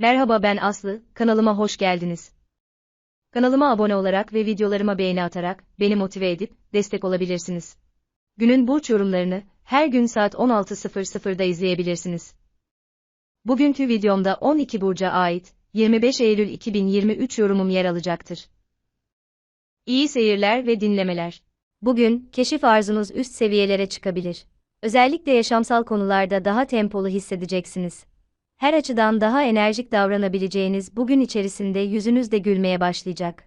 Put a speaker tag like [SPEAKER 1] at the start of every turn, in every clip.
[SPEAKER 1] Merhaba ben Aslı, kanalıma hoş geldiniz. Kanalıma abone olarak ve videolarıma beğeni atarak beni motive edip destek olabilirsiniz. Günün burç yorumlarını her gün saat 16.00'da izleyebilirsiniz. Bugünkü videomda 12 burca ait 25 Eylül 2023 yorumum yer alacaktır. İyi seyirler ve dinlemeler. Bugün keşif arzunuz üst seviyelere çıkabilir. Özellikle yaşamsal konularda daha tempolu hissedeceksiniz her açıdan daha enerjik davranabileceğiniz bugün içerisinde yüzünüz de gülmeye başlayacak.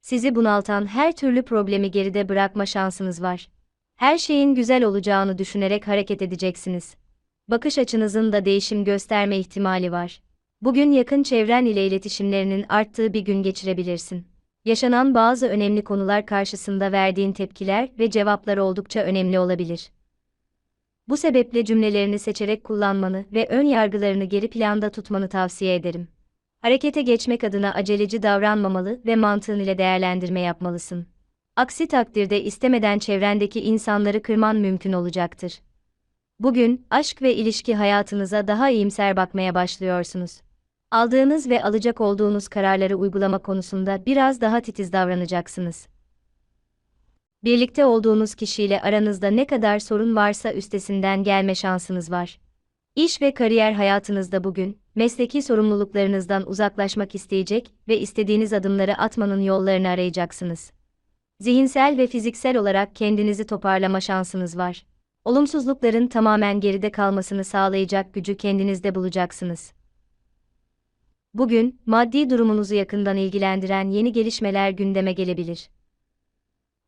[SPEAKER 1] Sizi bunaltan her türlü problemi geride bırakma şansınız var. Her şeyin güzel olacağını düşünerek hareket edeceksiniz. Bakış açınızın da değişim gösterme ihtimali var. Bugün yakın çevren ile iletişimlerinin arttığı bir gün geçirebilirsin. Yaşanan bazı önemli konular karşısında verdiğin tepkiler ve cevaplar oldukça önemli olabilir. Bu sebeple cümlelerini seçerek kullanmanı ve ön yargılarını geri planda tutmanı tavsiye ederim. Harekete geçmek adına aceleci davranmamalı ve mantığın ile değerlendirme yapmalısın. Aksi takdirde istemeden çevrendeki insanları kırman mümkün olacaktır. Bugün, aşk ve ilişki hayatınıza daha iyimser bakmaya başlıyorsunuz. Aldığınız ve alacak olduğunuz kararları uygulama konusunda biraz daha titiz davranacaksınız birlikte olduğunuz kişiyle aranızda ne kadar sorun varsa üstesinden gelme şansınız var. İş ve kariyer hayatınızda bugün, mesleki sorumluluklarınızdan uzaklaşmak isteyecek ve istediğiniz adımları atmanın yollarını arayacaksınız. Zihinsel ve fiziksel olarak kendinizi toparlama şansınız var. Olumsuzlukların tamamen geride kalmasını sağlayacak gücü kendinizde bulacaksınız. Bugün, maddi durumunuzu yakından ilgilendiren yeni gelişmeler gündeme gelebilir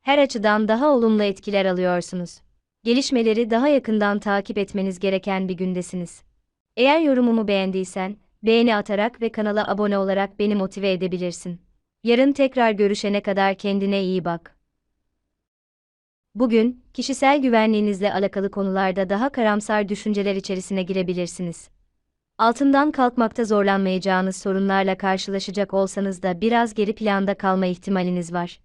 [SPEAKER 1] her açıdan daha olumlu etkiler alıyorsunuz. Gelişmeleri daha yakından takip etmeniz gereken bir gündesiniz. Eğer yorumumu beğendiysen, beğeni atarak ve kanala abone olarak beni motive edebilirsin. Yarın tekrar görüşene kadar kendine iyi bak. Bugün, kişisel güvenliğinizle alakalı konularda daha karamsar düşünceler içerisine girebilirsiniz. Altından kalkmakta zorlanmayacağınız sorunlarla karşılaşacak olsanız da biraz geri planda kalma ihtimaliniz var.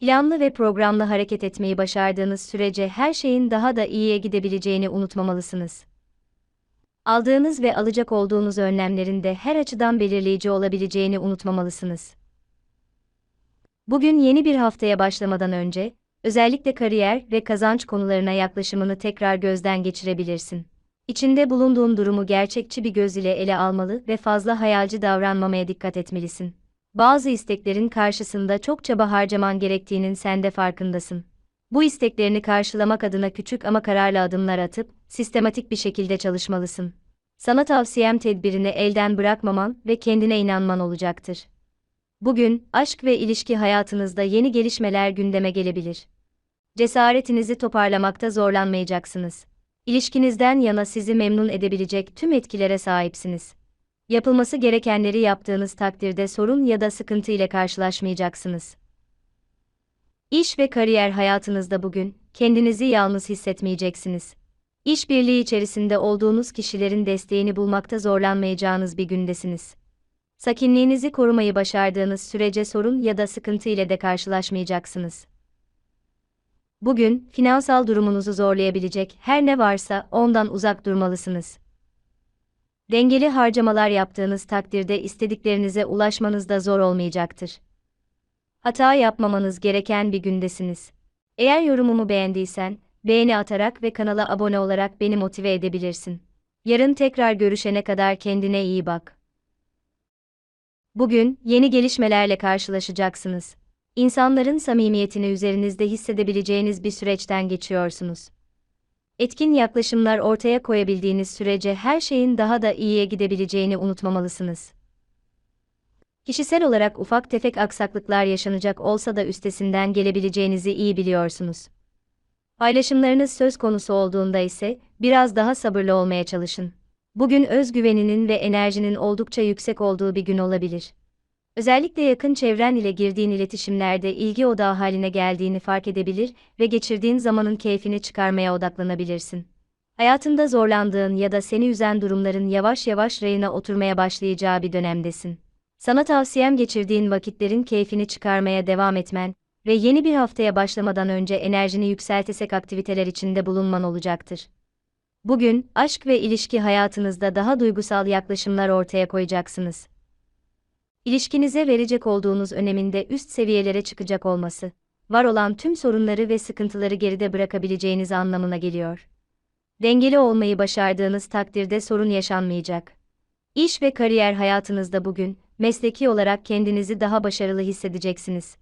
[SPEAKER 1] Planlı ve programlı hareket etmeyi başardığınız sürece her şeyin daha da iyiye gidebileceğini unutmamalısınız. Aldığınız ve alacak olduğunuz önlemlerin de her açıdan belirleyici olabileceğini unutmamalısınız. Bugün yeni bir haftaya başlamadan önce, özellikle kariyer ve kazanç konularına yaklaşımını tekrar gözden geçirebilirsin. İçinde bulunduğun durumu gerçekçi bir göz ile ele almalı ve fazla hayalci davranmamaya dikkat etmelisin bazı isteklerin karşısında çok çaba harcaman gerektiğinin sen de farkındasın. Bu isteklerini karşılamak adına küçük ama kararlı adımlar atıp, sistematik bir şekilde çalışmalısın. Sana tavsiyem tedbirini elden bırakmaman ve kendine inanman olacaktır. Bugün, aşk ve ilişki hayatınızda yeni gelişmeler gündeme gelebilir. Cesaretinizi toparlamakta zorlanmayacaksınız. İlişkinizden yana sizi memnun edebilecek tüm etkilere sahipsiniz. Yapılması gerekenleri yaptığınız takdirde sorun ya da sıkıntı ile karşılaşmayacaksınız. İş ve kariyer hayatınızda bugün kendinizi yalnız hissetmeyeceksiniz. İşbirliği içerisinde olduğunuz kişilerin desteğini bulmakta zorlanmayacağınız bir gündesiniz. Sakinliğinizi korumayı başardığınız sürece sorun ya da sıkıntı ile de karşılaşmayacaksınız. Bugün finansal durumunuzu zorlayabilecek her ne varsa ondan uzak durmalısınız. Dengeli harcamalar yaptığınız takdirde istediklerinize ulaşmanız da zor olmayacaktır. Hata yapmamanız gereken bir gündesiniz. Eğer yorumumu beğendiysen, beğeni atarak ve kanala abone olarak beni motive edebilirsin. Yarın tekrar görüşene kadar kendine iyi bak. Bugün yeni gelişmelerle karşılaşacaksınız. İnsanların samimiyetini üzerinizde hissedebileceğiniz bir süreçten geçiyorsunuz etkin yaklaşımlar ortaya koyabildiğiniz sürece her şeyin daha da iyiye gidebileceğini unutmamalısınız. Kişisel olarak ufak tefek aksaklıklar yaşanacak olsa da üstesinden gelebileceğinizi iyi biliyorsunuz. Paylaşımlarınız söz konusu olduğunda ise biraz daha sabırlı olmaya çalışın. Bugün özgüveninin ve enerjinin oldukça yüksek olduğu bir gün olabilir. Özellikle yakın çevren ile girdiğin iletişimlerde ilgi odağı haline geldiğini fark edebilir ve geçirdiğin zamanın keyfini çıkarmaya odaklanabilirsin. Hayatında zorlandığın ya da seni üzen durumların yavaş yavaş rayına oturmaya başlayacağı bir dönemdesin. Sana tavsiyem geçirdiğin vakitlerin keyfini çıkarmaya devam etmen ve yeni bir haftaya başlamadan önce enerjini yükseltesek aktiviteler içinde bulunman olacaktır. Bugün, aşk ve ilişki hayatınızda daha duygusal yaklaşımlar ortaya koyacaksınız. İlişkinize verecek olduğunuz öneminde üst seviyelere çıkacak olması, var olan tüm sorunları ve sıkıntıları geride bırakabileceğiniz anlamına geliyor. Dengeli olmayı başardığınız takdirde sorun yaşanmayacak. İş ve kariyer hayatınızda bugün, mesleki olarak kendinizi daha başarılı hissedeceksiniz.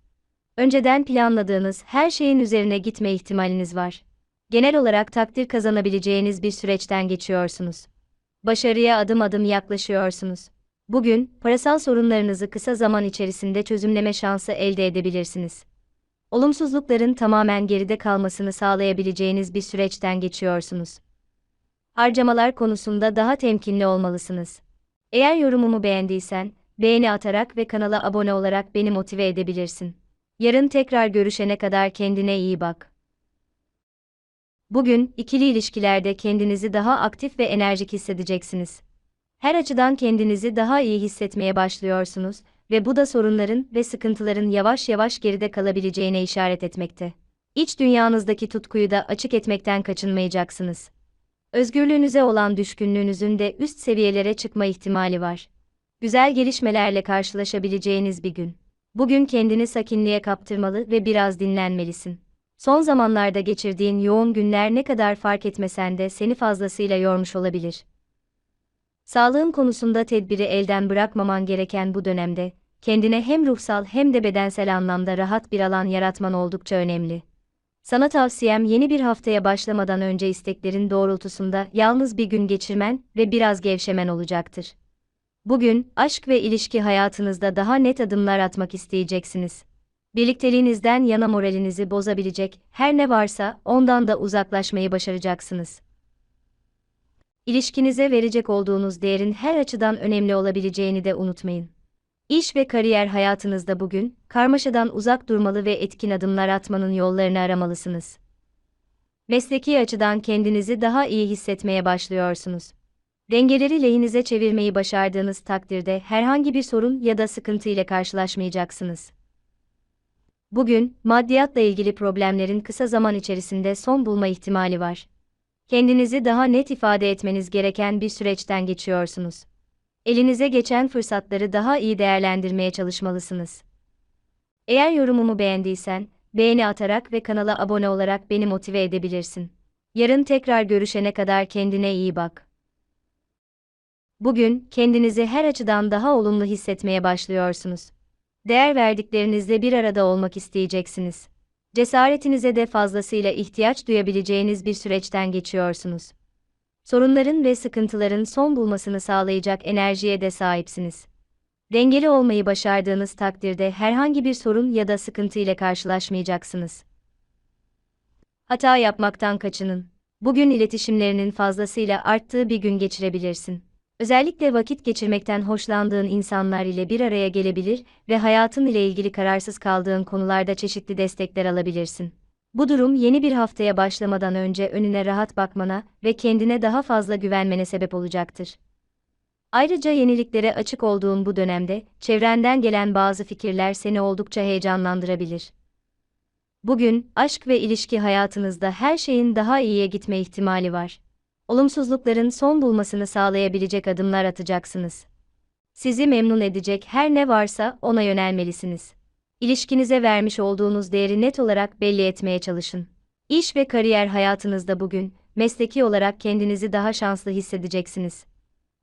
[SPEAKER 1] Önceden planladığınız her şeyin üzerine gitme ihtimaliniz var. Genel olarak takdir kazanabileceğiniz bir süreçten geçiyorsunuz. Başarıya adım adım yaklaşıyorsunuz. Bugün, parasal sorunlarınızı kısa zaman içerisinde çözümleme şansı elde edebilirsiniz. Olumsuzlukların tamamen geride kalmasını sağlayabileceğiniz bir süreçten geçiyorsunuz. Harcamalar konusunda daha temkinli olmalısınız. Eğer yorumumu beğendiysen, beğeni atarak ve kanala abone olarak beni motive edebilirsin. Yarın tekrar görüşene kadar kendine iyi bak. Bugün, ikili ilişkilerde kendinizi daha aktif ve enerjik hissedeceksiniz. Her açıdan kendinizi daha iyi hissetmeye başlıyorsunuz ve bu da sorunların ve sıkıntıların yavaş yavaş geride kalabileceğine işaret etmekte. İç dünyanızdaki tutkuyu da açık etmekten kaçınmayacaksınız. Özgürlüğünüze olan düşkünlüğünüzün de üst seviyelere çıkma ihtimali var. Güzel gelişmelerle karşılaşabileceğiniz bir gün. Bugün kendini sakinliğe kaptırmalı ve biraz dinlenmelisin. Son zamanlarda geçirdiğin yoğun günler ne kadar fark etmesen de seni fazlasıyla yormuş olabilir. Sağlığın konusunda tedbiri elden bırakmaman gereken bu dönemde, kendine hem ruhsal hem de bedensel anlamda rahat bir alan yaratman oldukça önemli. Sana tavsiyem yeni bir haftaya başlamadan önce isteklerin doğrultusunda yalnız bir gün geçirmen ve biraz gevşemen olacaktır. Bugün, aşk ve ilişki hayatınızda daha net adımlar atmak isteyeceksiniz. Birlikteliğinizden yana moralinizi bozabilecek her ne varsa ondan da uzaklaşmayı başaracaksınız. İlişkinize verecek olduğunuz değerin her açıdan önemli olabileceğini de unutmayın. İş ve kariyer hayatınızda bugün, karmaşadan uzak durmalı ve etkin adımlar atmanın yollarını aramalısınız. Mesleki açıdan kendinizi daha iyi hissetmeye başlıyorsunuz. Dengeleri lehinize çevirmeyi başardığınız takdirde herhangi bir sorun ya da sıkıntı ile karşılaşmayacaksınız. Bugün, maddiyatla ilgili problemlerin kısa zaman içerisinde son bulma ihtimali var. Kendinizi daha net ifade etmeniz gereken bir süreçten geçiyorsunuz. Elinize geçen fırsatları daha iyi değerlendirmeye çalışmalısınız. Eğer yorumumu beğendiysen, beğeni atarak ve kanala abone olarak beni motive edebilirsin. Yarın tekrar görüşene kadar kendine iyi bak. Bugün kendinizi her açıdan daha olumlu hissetmeye başlıyorsunuz. Değer verdiklerinizle bir arada olmak isteyeceksiniz. Cesaretinize de fazlasıyla ihtiyaç duyabileceğiniz bir süreçten geçiyorsunuz. Sorunların ve sıkıntıların son bulmasını sağlayacak enerjiye de sahipsiniz. Dengeli olmayı başardığınız takdirde herhangi bir sorun ya da sıkıntı ile karşılaşmayacaksınız. Hata yapmaktan kaçının. Bugün iletişimlerinin fazlasıyla arttığı bir gün geçirebilirsin. Özellikle vakit geçirmekten hoşlandığın insanlar ile bir araya gelebilir ve hayatın ile ilgili kararsız kaldığın konularda çeşitli destekler alabilirsin. Bu durum yeni bir haftaya başlamadan önce önüne rahat bakmana ve kendine daha fazla güvenmene sebep olacaktır. Ayrıca yeniliklere açık olduğun bu dönemde çevrenden gelen bazı fikirler seni oldukça heyecanlandırabilir. Bugün aşk ve ilişki hayatınızda her şeyin daha iyiye gitme ihtimali var olumsuzlukların son bulmasını sağlayabilecek adımlar atacaksınız. Sizi memnun edecek her ne varsa ona yönelmelisiniz. İlişkinize vermiş olduğunuz değeri net olarak belli etmeye çalışın. İş ve kariyer hayatınızda bugün, mesleki olarak kendinizi daha şanslı hissedeceksiniz.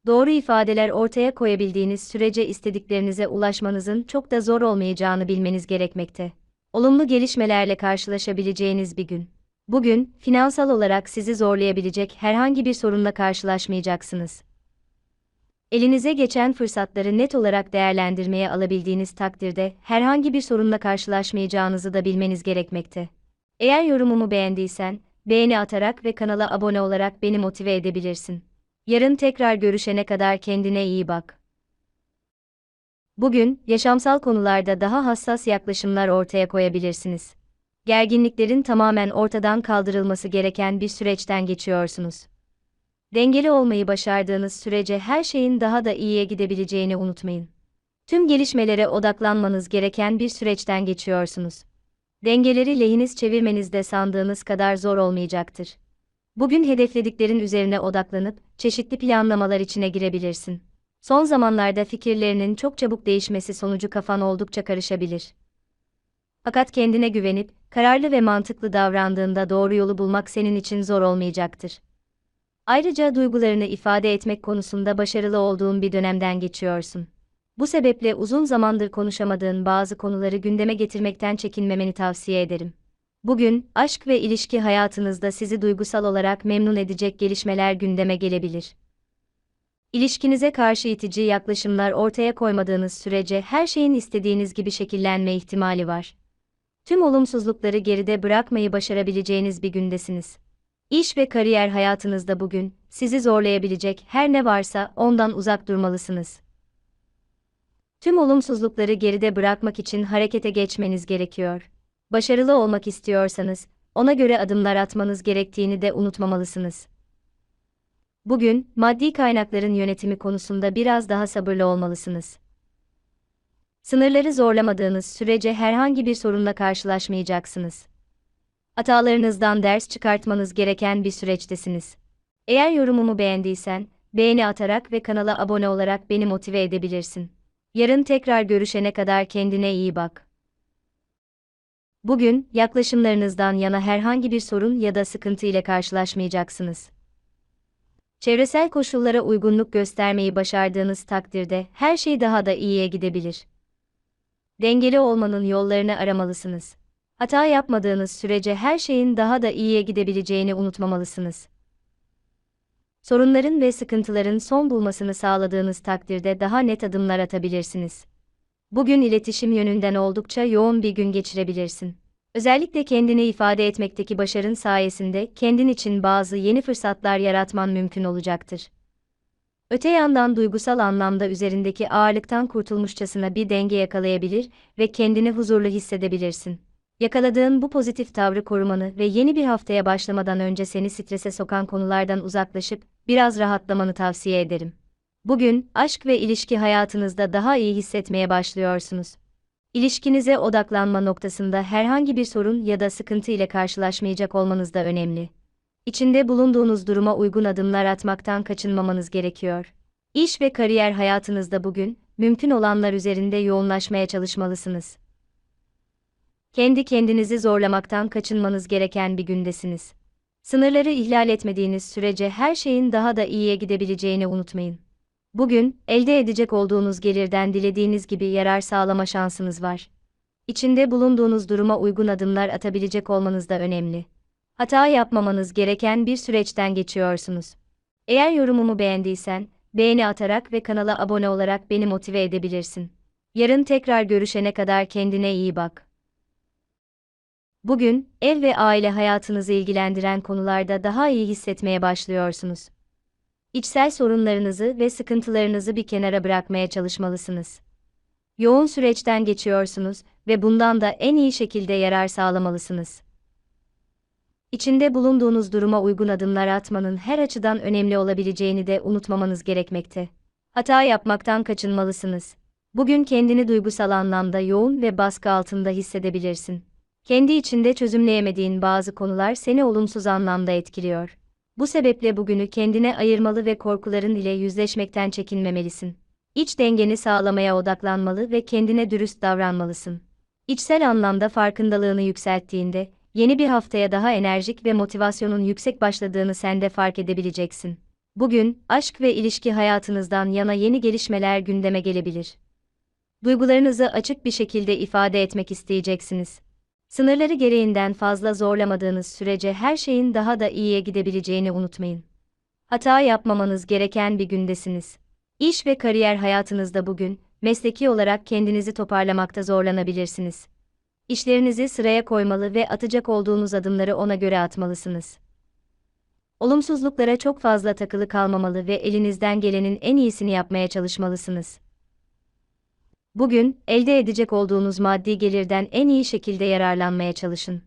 [SPEAKER 1] Doğru ifadeler ortaya koyabildiğiniz sürece istediklerinize ulaşmanızın çok da zor olmayacağını bilmeniz gerekmekte. Olumlu gelişmelerle karşılaşabileceğiniz bir gün. Bugün, finansal olarak sizi zorlayabilecek herhangi bir sorunla karşılaşmayacaksınız. Elinize geçen fırsatları net olarak değerlendirmeye alabildiğiniz takdirde herhangi bir sorunla karşılaşmayacağınızı da bilmeniz gerekmekte. Eğer yorumumu beğendiysen, beğeni atarak ve kanala abone olarak beni motive edebilirsin. Yarın tekrar görüşene kadar kendine iyi bak. Bugün, yaşamsal konularda daha hassas yaklaşımlar ortaya koyabilirsiniz gerginliklerin tamamen ortadan kaldırılması gereken bir süreçten geçiyorsunuz. Dengeli olmayı başardığınız sürece her şeyin daha da iyiye gidebileceğini unutmayın. Tüm gelişmelere odaklanmanız gereken bir süreçten geçiyorsunuz. Dengeleri lehiniz çevirmeniz de sandığınız kadar zor olmayacaktır. Bugün hedeflediklerin üzerine odaklanıp çeşitli planlamalar içine girebilirsin. Son zamanlarda fikirlerinin çok çabuk değişmesi sonucu kafan oldukça karışabilir. Fakat kendine güvenip kararlı ve mantıklı davrandığında doğru yolu bulmak senin için zor olmayacaktır. Ayrıca duygularını ifade etmek konusunda başarılı olduğun bir dönemden geçiyorsun. Bu sebeple uzun zamandır konuşamadığın bazı konuları gündeme getirmekten çekinmemeni tavsiye ederim. Bugün, aşk ve ilişki hayatınızda sizi duygusal olarak memnun edecek gelişmeler gündeme gelebilir. İlişkinize karşı itici yaklaşımlar ortaya koymadığınız sürece her şeyin istediğiniz gibi şekillenme ihtimali var. Tüm olumsuzlukları geride bırakmayı başarabileceğiniz bir gündesiniz. İş ve kariyer hayatınızda bugün, sizi zorlayabilecek her ne varsa ondan uzak durmalısınız. Tüm olumsuzlukları geride bırakmak için harekete geçmeniz gerekiyor. Başarılı olmak istiyorsanız, ona göre adımlar atmanız gerektiğini de unutmamalısınız. Bugün, maddi kaynakların yönetimi konusunda biraz daha sabırlı olmalısınız. Sınırları zorlamadığınız sürece herhangi bir sorunla karşılaşmayacaksınız. Hatalarınızdan ders çıkartmanız gereken bir süreçtesiniz. Eğer yorumumu beğendiysen, beğeni atarak ve kanala abone olarak beni motive edebilirsin. Yarın tekrar görüşene kadar kendine iyi bak. Bugün, yaklaşımlarınızdan yana herhangi bir sorun ya da sıkıntı ile karşılaşmayacaksınız. Çevresel koşullara uygunluk göstermeyi başardığınız takdirde her şey daha da iyiye gidebilir. Dengeli olmanın yollarını aramalısınız. Hata yapmadığınız sürece her şeyin daha da iyiye gidebileceğini unutmamalısınız. Sorunların ve sıkıntıların son bulmasını sağladığınız takdirde daha net adımlar atabilirsiniz. Bugün iletişim yönünden oldukça yoğun bir gün geçirebilirsin. Özellikle kendini ifade etmekteki başarın sayesinde kendin için bazı yeni fırsatlar yaratman mümkün olacaktır. Öte yandan duygusal anlamda üzerindeki ağırlıktan kurtulmuşçasına bir denge yakalayabilir ve kendini huzurlu hissedebilirsin. Yakaladığın bu pozitif tavrı korumanı ve yeni bir haftaya başlamadan önce seni strese sokan konulardan uzaklaşıp biraz rahatlamanı tavsiye ederim. Bugün aşk ve ilişki hayatınızda daha iyi hissetmeye başlıyorsunuz. İlişkinize odaklanma noktasında herhangi bir sorun ya da sıkıntı ile karşılaşmayacak olmanız da önemli. İçinde bulunduğunuz duruma uygun adımlar atmaktan kaçınmamanız gerekiyor. İş ve kariyer hayatınızda bugün mümkün olanlar üzerinde yoğunlaşmaya çalışmalısınız. Kendi kendinizi zorlamaktan kaçınmanız gereken bir gündesiniz. Sınırları ihlal etmediğiniz sürece her şeyin daha da iyiye gidebileceğini unutmayın. Bugün, elde edecek olduğunuz gelirden dilediğiniz gibi yarar sağlama şansınız var. İçinde bulunduğunuz duruma uygun adımlar atabilecek olmanız da önemli. Hata yapmamanız gereken bir süreçten geçiyorsunuz. Eğer yorumumu beğendiysen, beğeni atarak ve kanala abone olarak beni motive edebilirsin. Yarın tekrar görüşene kadar kendine iyi bak. Bugün, ev ve aile hayatınızı ilgilendiren konularda daha iyi hissetmeye başlıyorsunuz. İçsel sorunlarınızı ve sıkıntılarınızı bir kenara bırakmaya çalışmalısınız. Yoğun süreçten geçiyorsunuz ve bundan da en iyi şekilde yarar sağlamalısınız. İçinde bulunduğunuz duruma uygun adımlar atmanın her açıdan önemli olabileceğini de unutmamanız gerekmekte. Hata yapmaktan kaçınmalısınız. Bugün kendini duygusal anlamda yoğun ve baskı altında hissedebilirsin. Kendi içinde çözümleyemediğin bazı konular seni olumsuz anlamda etkiliyor. Bu sebeple bugünü kendine ayırmalı ve korkuların ile yüzleşmekten çekinmemelisin. İç dengeni sağlamaya odaklanmalı ve kendine dürüst davranmalısın. İçsel anlamda farkındalığını yükselttiğinde, yeni bir haftaya daha enerjik ve motivasyonun yüksek başladığını sen de fark edebileceksin. Bugün, aşk ve ilişki hayatınızdan yana yeni gelişmeler gündeme gelebilir. Duygularınızı açık bir şekilde ifade etmek isteyeceksiniz. Sınırları gereğinden fazla zorlamadığınız sürece her şeyin daha da iyiye gidebileceğini unutmayın. Hata yapmamanız gereken bir gündesiniz. İş ve kariyer hayatınızda bugün, mesleki olarak kendinizi toparlamakta zorlanabilirsiniz. İşlerinizi sıraya koymalı ve atacak olduğunuz adımları ona göre atmalısınız. Olumsuzluklara çok fazla takılı kalmamalı ve elinizden gelenin en iyisini yapmaya çalışmalısınız. Bugün, elde edecek olduğunuz maddi gelirden en iyi şekilde yararlanmaya çalışın.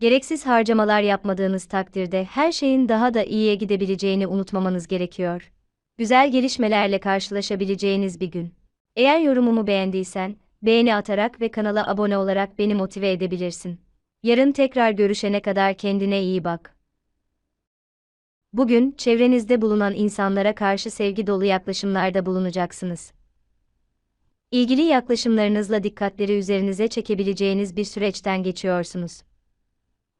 [SPEAKER 1] Gereksiz harcamalar yapmadığınız takdirde her şeyin daha da iyiye gidebileceğini unutmamanız gerekiyor. Güzel gelişmelerle karşılaşabileceğiniz bir gün. Eğer yorumumu beğendiysen, beğeni atarak ve kanala abone olarak beni motive edebilirsin. Yarın tekrar görüşene kadar kendine iyi bak. Bugün, çevrenizde bulunan insanlara karşı sevgi dolu yaklaşımlarda bulunacaksınız. İlgili yaklaşımlarınızla dikkatleri üzerinize çekebileceğiniz bir süreçten geçiyorsunuz.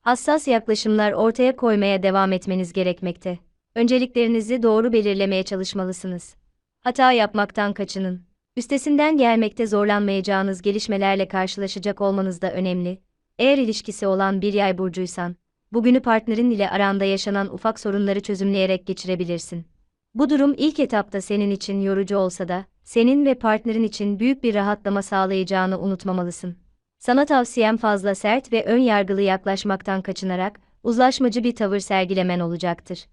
[SPEAKER 1] Hassas yaklaşımlar ortaya koymaya devam etmeniz gerekmekte. Önceliklerinizi doğru belirlemeye çalışmalısınız. Hata yapmaktan kaçının. Üstesinden gelmekte zorlanmayacağınız gelişmelerle karşılaşacak olmanız da önemli. Eğer ilişkisi olan bir yay burcuysan, bugünü partnerin ile aranda yaşanan ufak sorunları çözümleyerek geçirebilirsin. Bu durum ilk etapta senin için yorucu olsa da, senin ve partnerin için büyük bir rahatlama sağlayacağını unutmamalısın. Sana tavsiyem fazla sert ve ön yargılı yaklaşmaktan kaçınarak, uzlaşmacı bir tavır sergilemen olacaktır.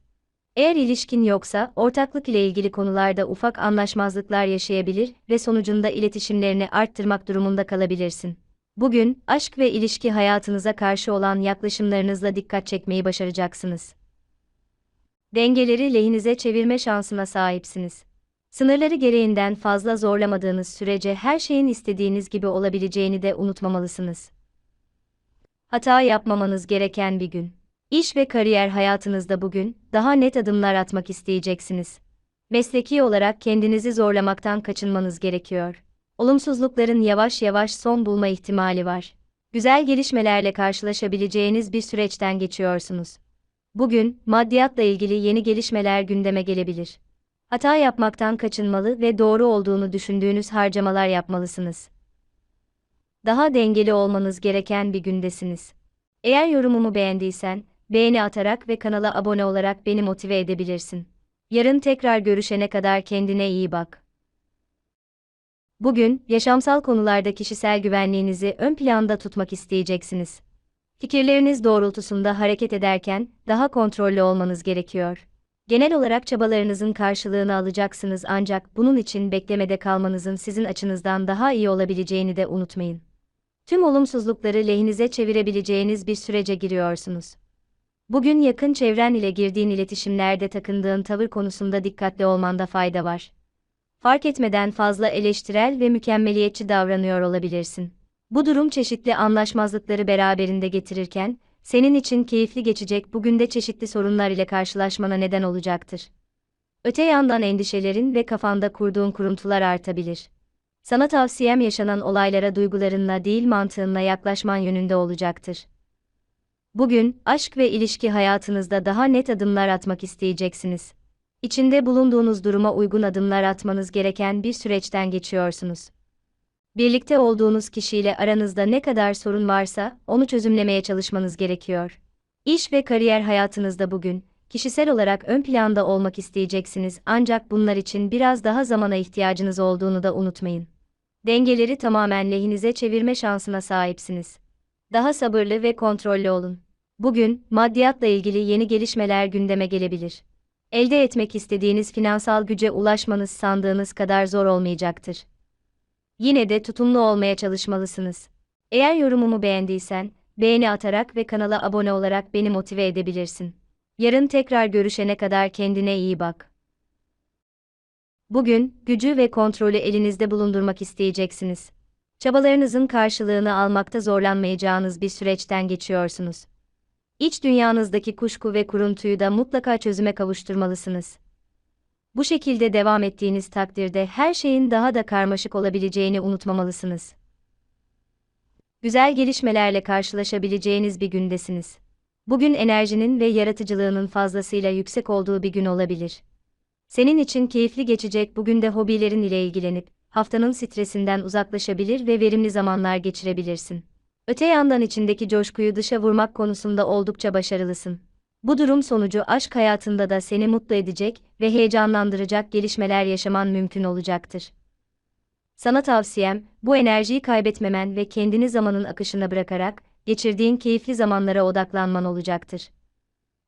[SPEAKER 1] Eğer ilişkin yoksa, ortaklık ile ilgili konularda ufak anlaşmazlıklar yaşayabilir ve sonucunda iletişimlerini arttırmak durumunda kalabilirsin. Bugün, aşk ve ilişki hayatınıza karşı olan yaklaşımlarınızla dikkat çekmeyi başaracaksınız. Dengeleri lehinize çevirme şansına sahipsiniz. Sınırları gereğinden fazla zorlamadığınız sürece her şeyin istediğiniz gibi olabileceğini de unutmamalısınız. Hata yapmamanız gereken bir gün. İş ve kariyer hayatınızda bugün daha net adımlar atmak isteyeceksiniz. Mesleki olarak kendinizi zorlamaktan kaçınmanız gerekiyor. Olumsuzlukların yavaş yavaş son bulma ihtimali var. Güzel gelişmelerle karşılaşabileceğiniz bir süreçten geçiyorsunuz. Bugün maddiyatla ilgili yeni gelişmeler gündeme gelebilir. Hata yapmaktan kaçınmalı ve doğru olduğunu düşündüğünüz harcamalar yapmalısınız. Daha dengeli olmanız gereken bir gündesiniz. Eğer yorumumu beğendiysen, beğeni atarak ve kanala abone olarak beni motive edebilirsin. Yarın tekrar görüşene kadar kendine iyi bak. Bugün, yaşamsal konularda kişisel güvenliğinizi ön planda tutmak isteyeceksiniz. Fikirleriniz doğrultusunda hareket ederken, daha kontrollü olmanız gerekiyor. Genel olarak çabalarınızın karşılığını alacaksınız ancak bunun için beklemede kalmanızın sizin açınızdan daha iyi olabileceğini de unutmayın. Tüm olumsuzlukları lehinize çevirebileceğiniz bir sürece giriyorsunuz. Bugün yakın çevren ile girdiğin iletişimlerde takındığın tavır konusunda dikkatli olmanda fayda var. Fark etmeden fazla eleştirel ve mükemmeliyetçi davranıyor olabilirsin. Bu durum çeşitli anlaşmazlıkları beraberinde getirirken, senin için keyifli geçecek bugün de çeşitli sorunlar ile karşılaşmana neden olacaktır. Öte yandan endişelerin ve kafanda kurduğun kuruntular artabilir. Sana tavsiyem yaşanan olaylara duygularınla değil mantığınla yaklaşman yönünde olacaktır. Bugün, aşk ve ilişki hayatınızda daha net adımlar atmak isteyeceksiniz. İçinde bulunduğunuz duruma uygun adımlar atmanız gereken bir süreçten geçiyorsunuz. Birlikte olduğunuz kişiyle aranızda ne kadar sorun varsa, onu çözümlemeye çalışmanız gerekiyor. İş ve kariyer hayatınızda bugün, kişisel olarak ön planda olmak isteyeceksiniz ancak bunlar için biraz daha zamana ihtiyacınız olduğunu da unutmayın. Dengeleri tamamen lehinize çevirme şansına sahipsiniz. Daha sabırlı ve kontrollü olun. Bugün, maddiyatla ilgili yeni gelişmeler gündeme gelebilir. Elde etmek istediğiniz finansal güce ulaşmanız sandığınız kadar zor olmayacaktır. Yine de tutumlu olmaya çalışmalısınız. Eğer yorumumu beğendiysen, beğeni atarak ve kanala abone olarak beni motive edebilirsin. Yarın tekrar görüşene kadar kendine iyi bak. Bugün, gücü ve kontrolü elinizde bulundurmak isteyeceksiniz. Çabalarınızın karşılığını almakta zorlanmayacağınız bir süreçten geçiyorsunuz. İç dünyanızdaki kuşku ve kuruntuyu da mutlaka çözüme kavuşturmalısınız. Bu şekilde devam ettiğiniz takdirde her şeyin daha da karmaşık olabileceğini unutmamalısınız. Güzel gelişmelerle karşılaşabileceğiniz bir gündesiniz. Bugün enerjinin ve yaratıcılığının fazlasıyla yüksek olduğu bir gün olabilir. Senin için keyifli geçecek bugün de hobilerin ile ilgilenip, haftanın stresinden uzaklaşabilir ve verimli zamanlar geçirebilirsin. Öte yandan içindeki coşkuyu dışa vurmak konusunda oldukça başarılısın. Bu durum sonucu aşk hayatında da seni mutlu edecek ve heyecanlandıracak gelişmeler yaşaman mümkün olacaktır. Sana tavsiyem, bu enerjiyi kaybetmemen ve kendini zamanın akışına bırakarak, geçirdiğin keyifli zamanlara odaklanman olacaktır.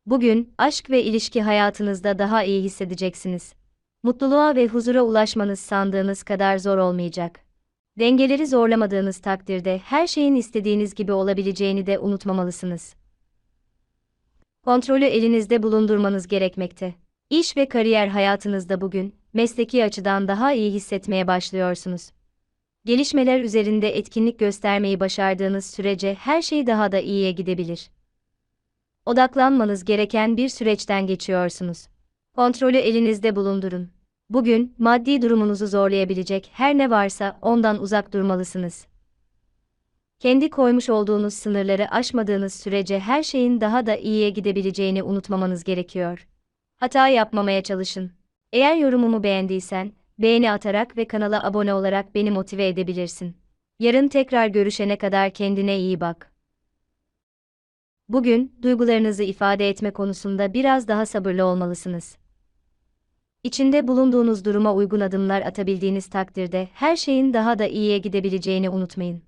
[SPEAKER 1] Bugün, aşk ve ilişki hayatınızda daha iyi hissedeceksiniz. Mutluluğa ve huzura ulaşmanız sandığınız kadar zor olmayacak. Dengeleri zorlamadığınız takdirde her şeyin istediğiniz gibi olabileceğini de unutmamalısınız. Kontrolü elinizde bulundurmanız gerekmekte. İş ve kariyer hayatınızda bugün, mesleki açıdan daha iyi hissetmeye başlıyorsunuz. Gelişmeler üzerinde etkinlik göstermeyi başardığınız sürece her şey daha da iyiye gidebilir. Odaklanmanız gereken bir süreçten geçiyorsunuz. Kontrolü elinizde bulundurun. Bugün, maddi durumunuzu zorlayabilecek her ne varsa ondan uzak durmalısınız. Kendi koymuş olduğunuz sınırları aşmadığınız sürece her şeyin daha da iyiye gidebileceğini unutmamanız gerekiyor. Hata yapmamaya çalışın. Eğer yorumumu beğendiysen, beğeni atarak ve kanala abone olarak beni motive edebilirsin. Yarın tekrar görüşene kadar kendine iyi bak. Bugün, duygularınızı ifade etme konusunda biraz daha sabırlı olmalısınız. İçinde bulunduğunuz duruma uygun adımlar atabildiğiniz takdirde her şeyin daha da iyiye gidebileceğini unutmayın.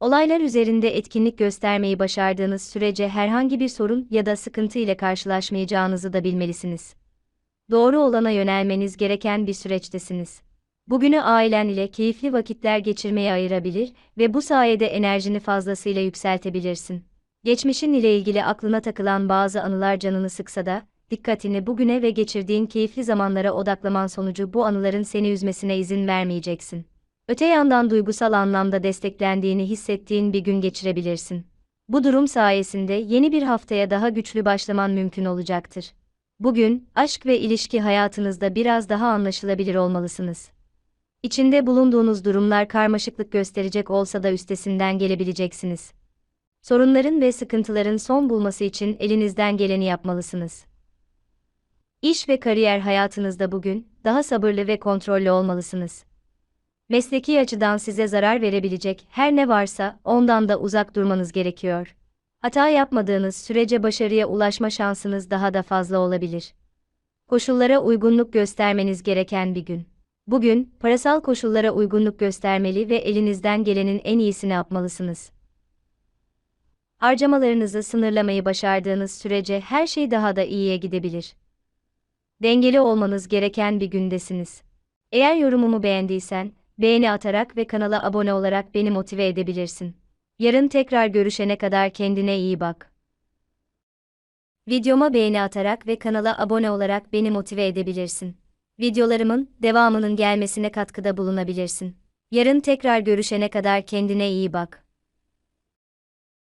[SPEAKER 1] Olaylar üzerinde etkinlik göstermeyi başardığınız sürece herhangi bir sorun ya da sıkıntı ile karşılaşmayacağınızı da bilmelisiniz. Doğru olana yönelmeniz gereken bir süreçtesiniz. Bugünü ailen ile keyifli vakitler geçirmeye ayırabilir ve bu sayede enerjini fazlasıyla yükseltebilirsin. Geçmişin ile ilgili aklına takılan bazı anılar canını sıksa da, dikkatini bugüne ve geçirdiğin keyifli zamanlara odaklaman sonucu bu anıların seni üzmesine izin vermeyeceksin. Öte yandan duygusal anlamda desteklendiğini hissettiğin bir gün geçirebilirsin. Bu durum sayesinde yeni bir haftaya daha güçlü başlaman mümkün olacaktır. Bugün, aşk ve ilişki hayatınızda biraz daha anlaşılabilir olmalısınız. İçinde bulunduğunuz durumlar karmaşıklık gösterecek olsa da üstesinden gelebileceksiniz. Sorunların ve sıkıntıların son bulması için elinizden geleni yapmalısınız. İş ve kariyer hayatınızda bugün daha sabırlı ve kontrollü olmalısınız. Mesleki açıdan size zarar verebilecek her ne varsa ondan da uzak durmanız gerekiyor. Hata yapmadığınız sürece başarıya ulaşma şansınız daha da fazla olabilir. Koşullara uygunluk göstermeniz gereken bir gün. Bugün, parasal koşullara uygunluk göstermeli ve elinizden gelenin en iyisini yapmalısınız. Harcamalarınızı sınırlamayı başardığınız sürece her şey daha da iyiye gidebilir. Dengeli olmanız gereken bir gündesiniz. Eğer yorumumu beğendiysen, beğeni atarak ve kanala abone olarak beni motive edebilirsin. Yarın tekrar görüşene kadar kendine iyi bak. Videoma beğeni atarak ve kanala abone olarak beni motive edebilirsin. Videolarımın devamının gelmesine katkıda bulunabilirsin. Yarın tekrar görüşene kadar kendine iyi bak.